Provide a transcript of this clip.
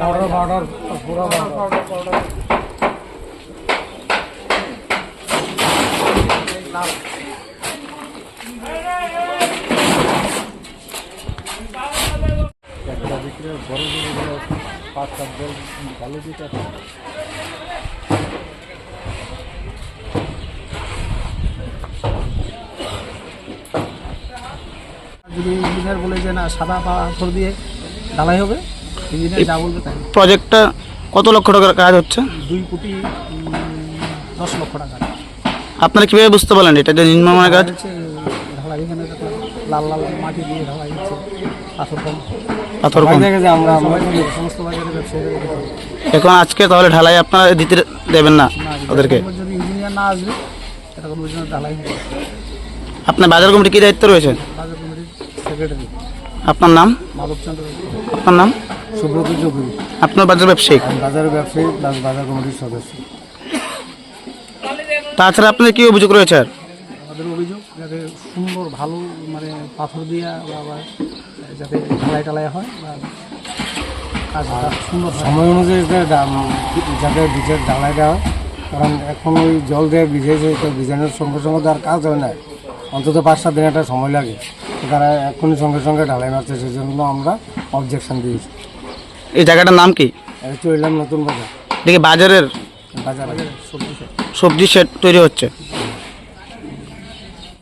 Powder powder পুরো powder একটা বিক্রি বড় বড় পাঁচ সাত ভালো দিতে যদি ইঞ্জিনিয়ার বলে যে না সাদা পাথর দিয়ে ঢালাই হবে ইঞ্জিনিয়ার যা বলবে তাই। প্রজেক্টটা কত লক্ষ টাকার কাজ হচ্ছে? দুই কোটি দশ লক্ষ টাকা। আপনারা কীভাবে বুঝতে পারলেন এটা? যে নির্মাণের কাজ? হচ্ছে ঢালাই এখানে লাল লাল মাটি দিয়ে ঢালাই হচ্ছে পাথর কম। পাথর কম। আমরা আমরা সমস্ত বাজারে ব্যবসায়ীরা এখন আজকে তাহলে ঢালাই আপনারা দিতে দেবেন না ওদেরকে? যদি ইঞ্জিনিয়ার না আসবে এটা কোনো ঢালাই আপনার বাজার কমিটি কি দায়িত্ব রয়েছে? সেক্রেটারি আপনার নাম? মাধবচন্দ্র আপনার নাম? সুব্রত চৌধুরী। আপনার বাজার ব্যবসায়িক বাজার ব্যবসায়ী প্লাস বাজার কমিটির সদস্য। তাছাড়া আপনার কি অভিযোগ রয়েছে? আর আমাদের অভিযোগ যাতে সুন্দর ভালো মানে পাথর দিয়া বা বা যাতে ঢালাই টালাই হয় বা সময় অনুযায়ী যাতে বীজের ঢালাই দেওয়া হয়। কারণ এখন ওই জল দিয়ে ভিজেছে তো ভিজানোর সঙ্গে সঙ্গে তো আর কাজ হয় না। অন্তত পাঁচ সাত দিন একটা সময় লাগে। তারা এখনই সঙ্গে সঙ্গে ঢালাই মারছে সেই জন্য আমরা অবজেকশন দিয়েছি। এই জায়গাটার নাম কি? চললাম নতুন বাজার। দেখি বাজারের বাজার সবজি সবজি সেট তৈরি হচ্ছে।